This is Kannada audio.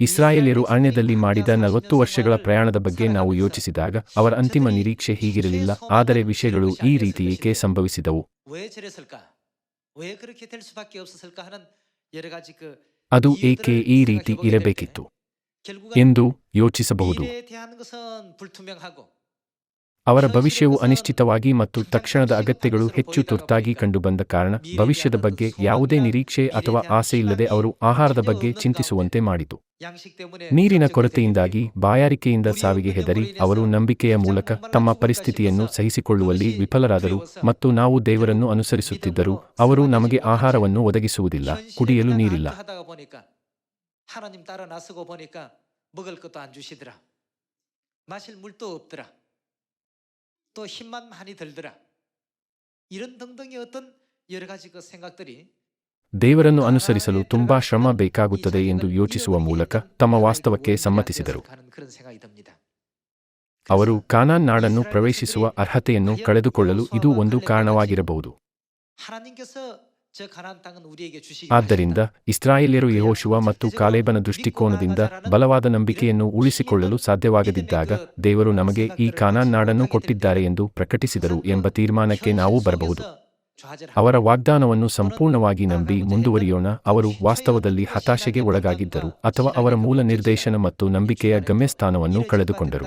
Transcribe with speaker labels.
Speaker 1: ಇಸ್ರಾಯೇಲ್ಯರು ಅರಣ್ಯದಲ್ಲಿ ಮಾಡಿದ ನಲವತ್ತು ವರ್ಷಗಳ ಪ್ರಯಾಣದ ಬಗ್ಗೆ ನಾವು ಯೋಚಿಸಿದಾಗ ಅವರ ಅಂತಿಮ ನಿರೀಕ್ಷೆ ಹೀಗಿರಲಿಲ್ಲ, ಆದರೆ ವಿಷಯಗಳು ಈ ರೀತಿ ಏಕೆ ಸಂಭವಿಸಿದವು? ಅದು ಏಕೆ ಈ ರೀತಿ ಇರಬೇಕಿತ್ತು? ಎಂದು ಯೋಚಿಸಬಹುದು. ಅವರ ಭವಿಷ್ಯವು ಅನಿಶ್ಚಿತವಾಗಿ ಮತ್ತು ತಕ್ಷಣದ ಅಗತ್ಯಗಳು ಹೆಚ್ಚು ತುರ್ತಾಗಿ ಕಂಡುಬಂದ ಕಾರಣ ಭವಿಷ್ಯದ ಬಗ್ಗೆ ಯಾವುದೇ ನಿರೀಕ್ಷೆ ಅಥವಾ ಆಸೆಯಿಲ್ಲದೆ ಅವರು ಆಹಾರದ ಬಗ್ಗೆ ಚಿಂತಿಸುವಂತೆ ಮಾಡಿತು
Speaker 2: 양식 때문에
Speaker 1: ನೀರಿನ
Speaker 2: 걱정되게
Speaker 1: ಕೊರತೆಯಿಂದಾಗಿ
Speaker 2: 되고
Speaker 1: ಬಾಯಾರಿಕೆಯಿಂದ ಸಾವಿಗೆ ಹೆದರಿ ಅವರು ನಂಬಿಕೆಯ ಮೂಲಕ ತಮ್ಮ ಪರಿಸ್ಥಿತಿಯನ್ನು ಸಹಿಸಿಕೊಳ್ಳುವಲ್ಲಿ ವಿಫಲರಾದರು ಮತ್ತು ನಾವು ದೇವರನ್ನು ಅನುಸರಿಸುತ್ತಿದ್ದರೂ ಅವರು ನಮಗೆ ಆಹಾರವನ್ನು ಒದಗಿಸುವುದಿಲ್ಲ ಕುಡಿಯಲು
Speaker 2: 현실을
Speaker 1: ನೀರಿಲ್ಲ
Speaker 2: 하다가 보니까 하나님 따라 나서고 보니까 먹을 것도 안 주시더라. 마실 물도 없더라. 또 힘만 많이 들더라. 이런 등등의 어떤 여러 가지 그 생각들이
Speaker 1: ದೇವರನ್ನು ಅನುಸರಿಸಲು ತುಂಬಾ ಶ್ರಮ ಬೇಕಾಗುತ್ತದೆ ಎಂದು ಯೋಚಿಸುವ ಮೂಲಕ ತಮ್ಮ ವಾಸ್ತವಕ್ಕೆ ಸಮ್ಮತಿಸಿದರು
Speaker 2: 하는 그런 생각이 듭니다.
Speaker 1: ಅವರು ಕಾನಾನ್ ನಾಡನ್ನು ಪ್ರವೇಶಿಸುವ ಅರ್ಹತೆಯನ್ನು ಕಳೆದುಕೊಳ್ಳಲು ಇದು ಒಂದು ಕಾರಣವಾಗಿರಬಹುದು ಆದ್ದರಿಂದ ಇಸ್ರಾಯೇಲ್ಯರು ಯಹೋಶುವ ಮತ್ತು ಕಾಲೇಬನ ದೃಷ್ಟಿಕೋನದಿಂದ ಬಲವಾದ ನಂಬಿಕೆಯನ್ನು ಉಳಿಸಿಕೊಳ್ಳಲು ಸಾಧ್ಯವಾಗದಿದ್ದಾಗ ದೇವರು ನಮಗೆ ಈ ಕಾನಾನ್ ನಾಡನ್ನು ಕೊಟ್ಟಿದ್ದಾರೆ ಎಂದು ಪ್ರಕಟಿಸಿದರು ಎಂಬ ತೀರ್ಮಾನಕ್ಕೆ ನಾವು ಬರಬಹುದು. ಅವರ ವಾಗ್ದಾನವನ್ನು ಸಂಪೂರ್ಣವಾಗಿ ನಂಬಿ ಮುಂದುವರಿಯೋಣ. ಅವರು ವಾಸ್ತವದಲ್ಲಿ ಹತಾಶೆಗೆ ಒಳಗಾಗಿದ್ದರು ಅಥವಾ ಅವರ ಮೂಲ ನಿರ್ದೇಶನ ಮತ್ತು ನಂಬಿಕೆಯ ಗಮ್ಯಸ್ಥಾನವನ್ನು ಕಳೆದುಕೊಂಡರು.